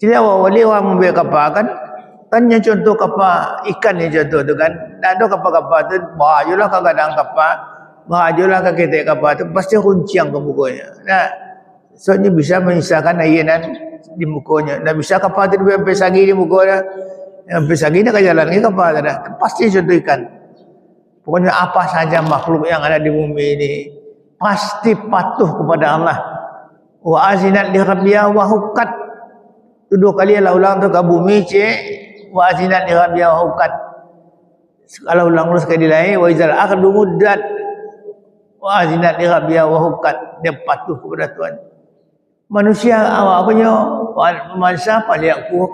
Jadi awak wali orang membuat kapal kan? Kan yang contoh kapal ikan ni contoh tu kan? Tak ada kapal-kapal tu bahajulah kadang-kadang kapal bahajulah ke kita kapal tu pasti runciang ke mukanya nah soalnya bisa menyisakan ayanan di mukanya dan bisa kapal tu sampai sagi di mukanya sampai sagi nak jalan ke kapal tu dah. Pasti contoh ikan. Pokoknya apa saja makhluk yang ada di bumi ini pasti patuh kepada Allah. Wa azinat li rabbiya wa hukat tu dua kali Allah ulang tu ke bumi cik. Wa azinat li rabbiya wa hukat. Kalau ulang ulang sekali lain wa izal akhdu muddat. Wa azinat li rabbiya wa hukat. Dia patuh kepada Tuhan. Manusia awak punya masa pada aku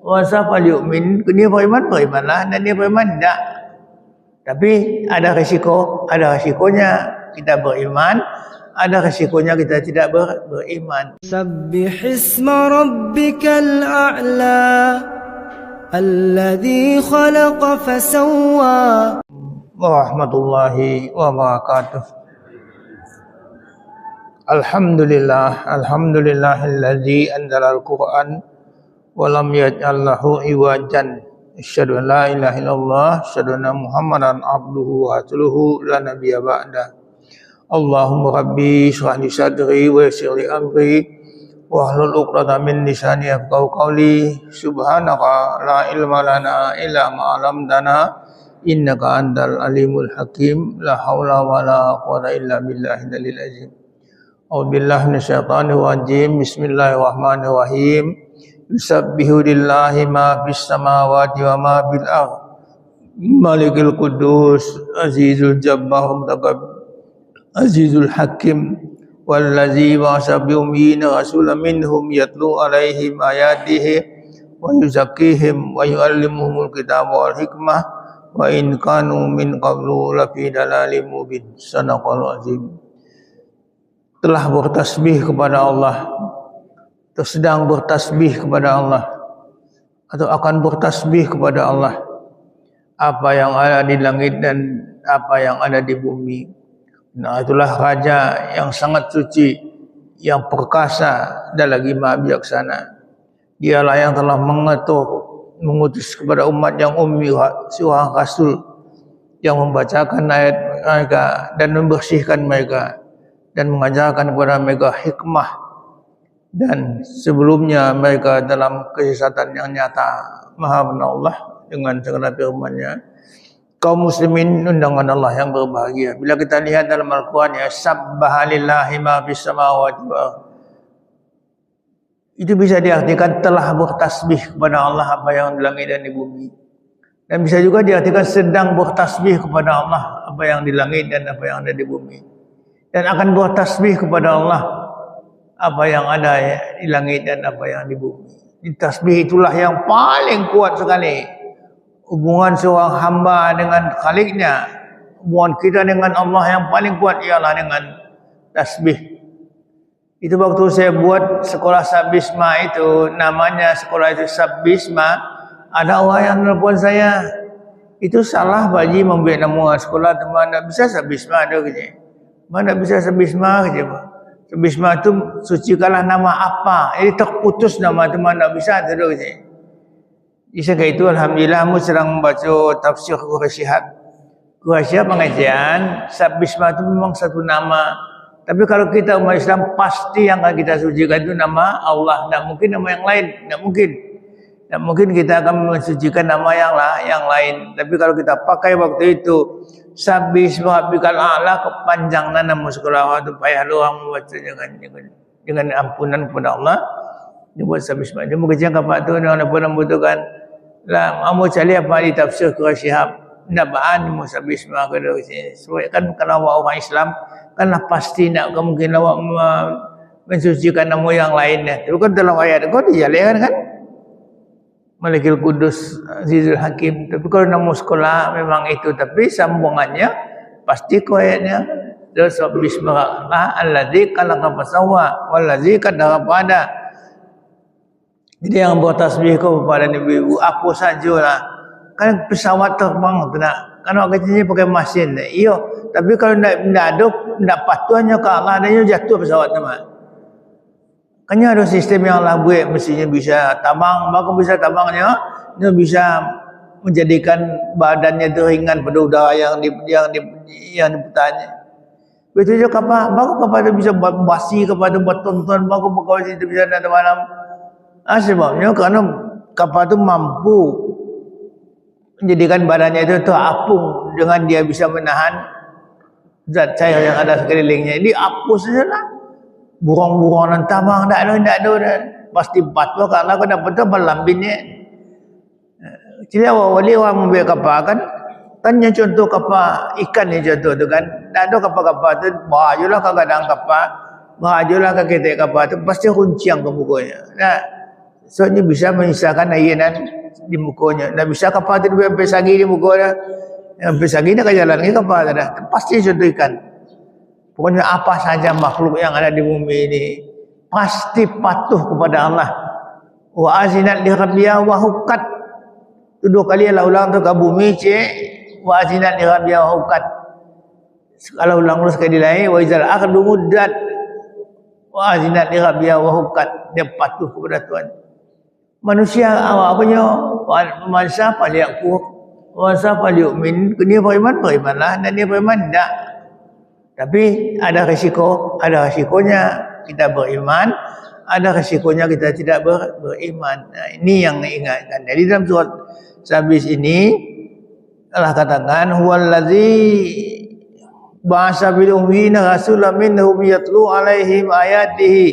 masa pada yu'min dia beriman berimanlah dan dia beriman tidak. Tapi ada risiko ada risikonya. Kita beriman ada resikonya kita tidak ber beriman. Subbih isma rabbikal a'la alladhi khalaqa fasawwa. Warahmatullahi wabarakatuh alhamdulillah alhamdulillah alladhi anzal alquran wa lam yaj'al lahu iwajan. Asyhadu an la ilaha illallah asyhadu anna muhammadan abduhu wa rasuluhu La Nabiyya ba'dah Allahumma rabbi shrah li sadri wa yassir li amri wa hlul 'uqdatam min lisani yafqahu qawli. Subhanaka la ilma lana illa ma 'allamtana innaka antal alimul hakim. La haula wa la quwwata illa billahi dalil azim. A'udzu billahi minasyaitonir rajim. Bismillahirrahmanirrahim. Yusabbihu lillahi ma fis samawati wa ma bil ardh malikul qudus azizul jabbar mutakabbir azizul hakim wallazi ba'asa bi ummiyina rasulan minhum yatlu alaihim ayatihi wa yuzakkihim wa yu'allimuhumul kitaba wal hikmah wa in kanu min qablu lafi dalalin mubin. Sadaqal azim. Telah bertasbih kepada Allah. Atau sedang bertasbih kepada Allah. Atau akan bertasbih kepada Allah. Apa yang ada di langit dan apa yang ada di bumi nah itulah raja yang sangat suci yang perkasa dan lagi maha bijaksana. Dialah yang telah mengatur mengutus kepada umat yang ummi seorang rasul yang membacakan ayat mereka dan membersihkan mereka dan mengajarkan kepada mereka hikmah. Dan sebelumnya mereka dalam kesesatan yang nyata maha benar Allah dengan segala firman-Nya kaum muslimin undangan Allah yang berbahagia bila kita lihat dalam Al-Quran ya sabbahalillahi ma fis samawati wa itu bisa diartikan telah bertasbih kepada Allah apa yang di langit dan di bumi dan bisa juga diartikan sedang bertasbih kepada Allah apa yang di langit dan apa yang ada di bumi dan akan bertasbih kepada Allah apa yang ada di langit dan apa yang di bumi. Tasbih itulah yang paling kuat sekali. Hubungan seorang hamba dengan khaliknya. Hubungan kita dengan Allah yang paling kuat ialah dengan tasbih. Itu waktu saya buat sekolah Sabisma itu, namanya sekolah itu Sabisma, ada orang yang nelfon saya, itu salah bagi membuat nama sekolah teman, tak bisa Sabisma ada kerja. Mana bisa sebisma saja pak. Sebisma tu sucikanlah nama apa. Jadi terputus nama tu mana bisa terus saja. Di segi itu Alhamdulillah mu sedang membaca tafsir Quraisyhat. Quraisyhat pengajian Sabisma itu memang satu nama. Tapi kalau kita umat Islam pasti yang akan kita sucikan itu nama Allah. Tak mungkin nama yang lain. Tak mungkin. Tak mungkin kita akan mensucikan nama yang, lah, yang lain. Tapi kalau kita pakai waktu itu Sabi sebabikal a'la kepanjangan nama sekolah itu payah lu orang membaca dengan, dengan, dengan ampunan kepada Allah. Dia buat sabi sebab. Dia mengejar kapal tu yang membutuhkan. Lah, mamu cari apa di tafsir ke syihab. Nabaan mu sabi sebab ke Sebab kan kalau awak orang Islam, kanlah pasti nak kemungkinan awak mensucikan nama yang lain. Tapi kan dalam ayat kau dijalankan kan? Malikil Kudus Azizul Hakim tapi kalau nama sekolah memang itu tapi sambungannya pasti ku ayatnya terus bismillah allazi khalaqa fasawa wallazi qaddara pada jadi yang buat tasbih kau kepada nabi ibu apa sajalah. Kan pesawat terbang tu nak. Kan orang kecilnya pakai mesin iyo tapi kalau nak nak ada nak patuhnya ke Allah dan jatuh pesawat teman Kanya ada sistem yang Allah buat mestinya bisa tabang, maka bisa tabangnya dia bisa menjadikan badannya itu ringan pada udara yang di yang di yang diputarnya. Betul juga baru kapal itu bisa buat basi kepada buat tonton, baru kapal itu bisa nanti malam. Ah, sebabnya kerana kapal itu mampu menjadikan badannya itu terapung dengan dia bisa menahan zat cair yang ada sekelilingnya. Jadi apa saja lah. Burung-burung dan tabang tak ada tak ada dah. pasti patwa karena kau dapat tu berlambinnya. Jadi awak wali orang membiak kapal kan? Yang contoh kapal ikan yang contoh tu kan? Tak ada kapal-kapal tu baju lah kadang kapal baju lah kita kapal tu pasti runciang ke mukanya nah soalnya bisa menyisakan ayanan di mukanya dan bisa kapal tu dia pesagi di mukanya yang pesagi dia ke jalan ni kapal dah pasti contoh ikan Pokoknya apa saja makhluk yang ada di bumi ini pasti patuh kepada Allah. Wa azinat li rabbiya wa hukat. Itu dua kali Allah ulang tu ke bumi cik. Wa azinat li rabbiya wa hukat. Kalau ulang ulang sekali lain wa izal akhdu muddat. Wa azinat li rabbiya wa hukat. Dia patuh kepada Tuhan. Manusia awak punya manusia paling kuat. Manusia paling yu'min. Dia beriman, berimanlah. Dan dia beriman, tak. Tapi ada risiko, ada risikonya kita beriman, ada risikonya kita tidak ber, beriman. Nah, ini yang ingatkan. Jadi dalam surat Sabis ini Allah katakan huwallazi ba'asa bil ummiyina rasulan minhum yatlu alaihim ayatihi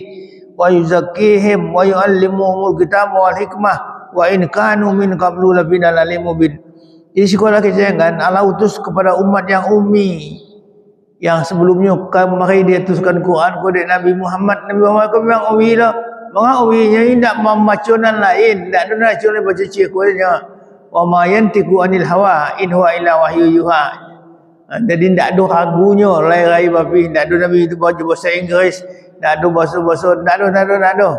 wa yuzakkihim wa yuallimuhumul kitab wal hikmah wa in kanu min qablu labinal alim mubin. Jadi sekolah kesayangan Allah utus kepada umat yang ummi yang sebelumnya kemarin dia tuliskan Quran kepada Nabi Muhammad. Nabi Muhammad kau memang uwi lah. Mga uwinya ini tak memacunan lain tak ada curi baca cik kuatnya wa ma yantiqu anil hawa in huwa illa wahyu yuha. Ha, jadi tak ada ragunya lai-lai babi. Tak ada Nabi itu baca bahasa Inggeris tak ada bahasa-bahasa tak ada tak ada tak ada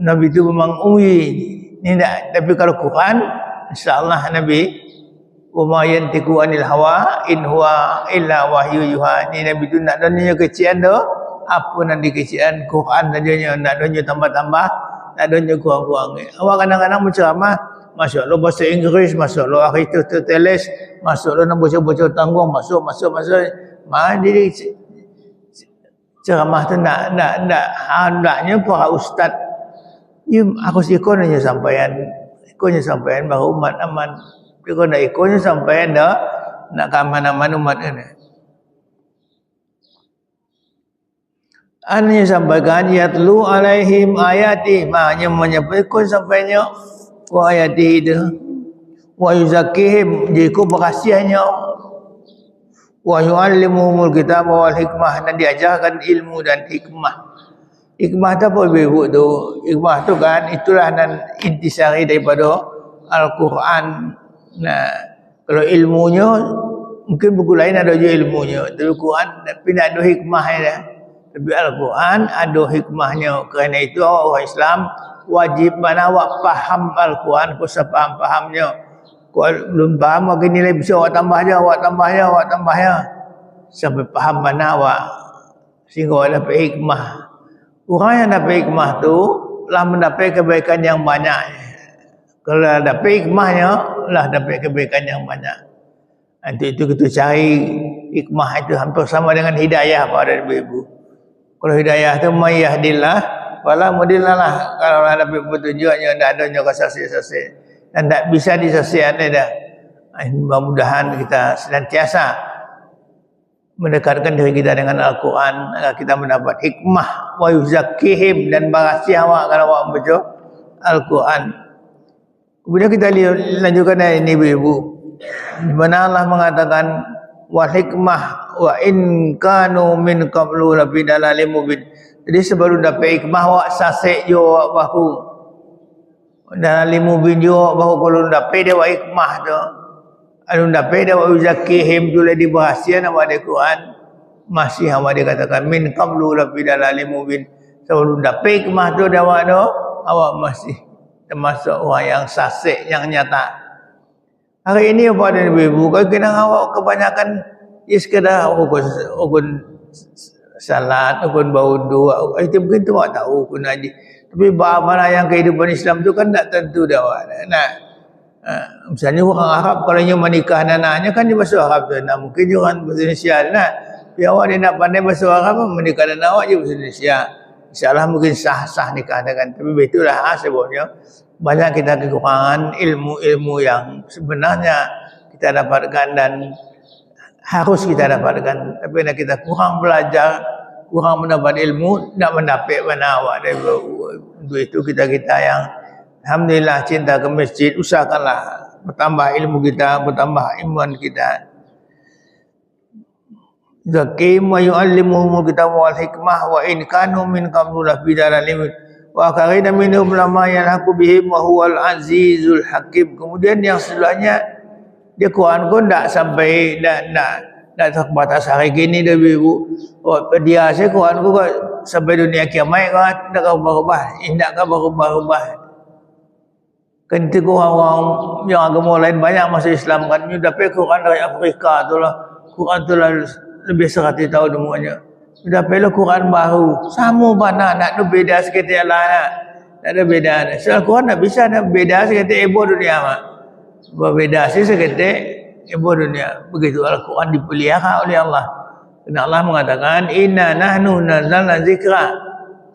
Nabi itu memang uwi ni tak tapi kalau Quran insyaallah Nabi wa ma yantiqu anil hawa in huwa illa wahyu yuha. Ni nabi tu nak dunia kecian tu apa nak dikecian Quran saja nak dunia tambah-tambah nak dunia kurang-kurang awak kadang-kadang menceramah masuk lo bahasa Inggeris masuk lo Aristoteles masuk lo nak baca-baca tanggung masuk masuk masuk. Mah jadi ceramah tu nak nak nak. Hendaknya para ustaz. Ya aku sikonya sampaian. Ikonya sampaian bahawa umat aman. Dia kau nak ikutnya sampai anda nak ke mana-mana umat ini. Annya sampaikan yatlu alaihim ayati. Maknanya menyampaikan sampainya wa ayati itu. Wa yuzakihim jiku berkasihannya wa yuallimuhumul kitab wal hikmah dan diajarkan ilmu dan hikmah hikmah tu apa ibu tu hikmah tu kan itulah dan intisari daripada Al-Quran Nah, kalau ilmunya mungkin buku lain ada juga ilmunya. Tapi Quran tapi tidak ada hikmahnya. Tapi Al-Quran ada hikmahnya. Kerana itu orang Islam wajib mana awak faham Al-Quran kau sepaham-pahamnya. Belum faham mungkin nilai bisa awak tambah je, awak tambah je, awak tambah je. Sampai faham mana awak. Sehingga awak dapat hikmah. Orang yang dapat hikmah tu telah mendapat kebaikan yang banyak. Kalau dapat hikmahnya, lah dapat kebaikan yang banyak. Nanti itu kita cari hikmah itu hampir sama dengan hidayah pada ibu-ibu. Kalau hidayah itu mayahdillah, wala mudillah lah. Kalau lah dapat petunjuknya, tidak ada nyoka sasi-sasi. Dan tidak bisa disasihan dah. Mudah-mudahan kita senantiasa mendekatkan diri kita dengan Al-Quran agar kita mendapat hikmah wa yuzakihim dan bagasi awak kalau awak membaca Al-Quran Kemudian kita lanjutkan ayat ini ibu-ibu. Di mana Allah mengatakan wa hikmah wa in kanu min qablu labi dalalim mubin. Jadi sebelum dapat hikmah wa sasek jo bahu. Dalalim mubin jo bahu kalau dapat dia wa hikmah tu. Anu dapat dia wa uzakihim jule di bahasa nama dia Quran. Masih apa dia katakan min qablu labi dalalim mubin. Sebelum dapat hikmah tu dia wa awak masih termasuk orang yang sasik yang nyata hari ini apa ada ibu-ibu kau kena awak kebanyakan ya sekedar ukun, ukun salat ataupun berwudu itu mungkin tu awak tahu pun haji tapi bagaimana yang kehidupan Islam tu kan tak tentu dah nak ha, misalnya orang Arab kalau dia menikah anaknya kan dia bahasa Arab tu nah, mungkin dia orang bahasa Indonesia nak. Tapi awak dia nak pandai bahasa Arab menikah anak awak je bahasa Indonesia. InsyaAllah mungkin sah-sah nikah dengan tapi itulah ha, sebabnya banyak kita kekurangan ilmu-ilmu yang sebenarnya kita dapatkan dan harus kita dapatkan. Tapi nak kita kurang belajar kurang mendapat ilmu nak mendapat mana awak dari untuk itu kita kita yang Alhamdulillah cinta ke masjid usahakanlah bertambah ilmu kita bertambah iman kita. Zakim wa yu'allimuhum kitab wal hikmah wa in kanu min qablu la dalalim wa karina minhum lama yalhaqu bihim wa huwal azizul hakim. Kemudian yang setelahnya dia Quran pun tak sampai tak tak tak terbatas hari kini dah ibu oh, dia saya Quran pun sampai dunia kiamat kau tak kau berubah indak kau berubah-ubah Ketika orang yang agama lain banyak masuk Islam kan, tapi Quran dari Afrika tu lah, Quran tu lah lebih seratus tahun semuanya. Sudah pelu Quran baru. Sama mana nak tu beda sikit yang lain nak. Tak ada beda. Soal Quran nak bisa nak beda sikit ibu dunia mak. Berbeda sikit ibu dunia. Begitu Al-Quran dipelihara oleh Allah. Kerana Allah mengatakan inna nahnu nazalna zikra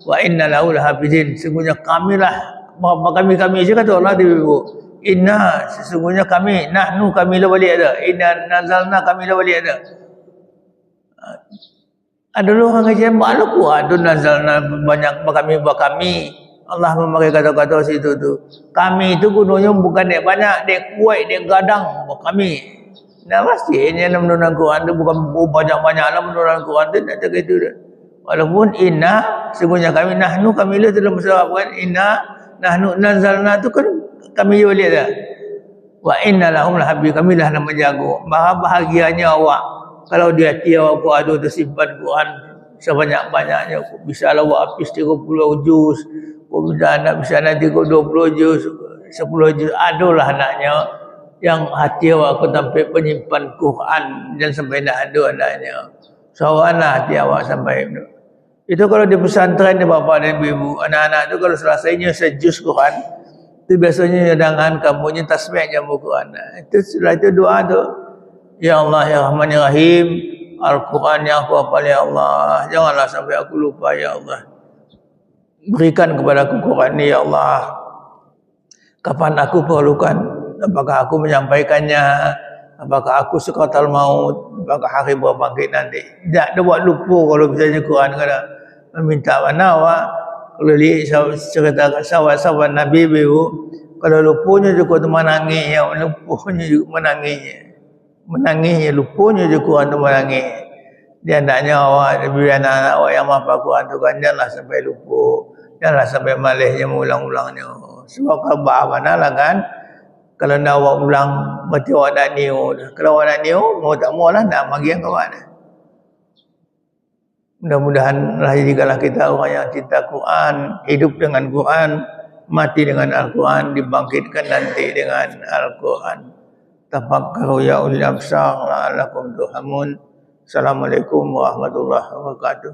wa inna lahu lahafizin. Sesungguhnya kamilah Bapak kami kami je kata Allah di ibu. Inna sesungguhnya kami nahnu kami la wali ada. Inna nazalna kami la wali ada ada orang kajian makhluk ku ada nazalna banyak kami buat kami Allah memakai kata-kata situ tu kami itu gunanya bukan dek banyak dek kuat dek gadang kami nah pasti ini yang menurut Quran tu bukan banyak-banyak lah menurut Quran tu tak cakap itu walaupun inna sesungguhnya kami nahnu kami lah dalam masalah kan inna nahnu nazalna tu kan kami lihat dah. Wa inna lahum lahabi kami lah nama jago. Bahagianya awak. Kalau di hati awak ada tersimpan Quran sebanyak-banyaknya bisa lah awak habis 30 juz kau bisa anak bisa nanti kau 20 juz 10 juz. Adalah anaknya yang hati awak aku sampai penyimpan Quran dan sampai nak ada anaknya. Seorang lah hati awak sampai itu itu kalau di pesantren ni bapa dan ibu anak-anak tu kalau selesainya sejus Quran itu biasanya dengan kamunya tasbih jamu Quran. Itu setelah itu doa tu Ya Allah ya Rahman ya Rahim Al-Quran yang aku hafal ya Allah. Janganlah sampai aku lupa ya Allah. Berikan kepada aku Quran ni ya Allah. Kapan aku perlukan Apakah aku menyampaikannya? Apakah aku sekatal maut? Apakah hari berbangkit nanti? Tidak ada buat lupa kalau misalnya Quran kata Meminta awak? Kalau lihat cerita sahabat-sahabat Nabi Bibu Kalau lupanya juga menangis Lupanya juga menangisnya menangisnya lupanya je Quran tu menangis. Dia hendaknya awak bila anak-anak awak yang mampu Quran tu kan janganlah sampai lupa janganlah sampai malihnya mengulang-ulangnya. Sebab khabar mana lah kan kalau nak awak ulang berarti awak nak niu kalau awak nak niu mau tak mau lah nak bagi yang kawan mudah-mudahan lah jikalau kita orang yang cinta Quran hidup dengan Quran mati dengan Al-Quran dibangkitkan nanti dengan Al-Quran. Tafakkaru ya ulil absar la'allakum turhamun. Assalamualaikum warahmatullahi wabarakatuh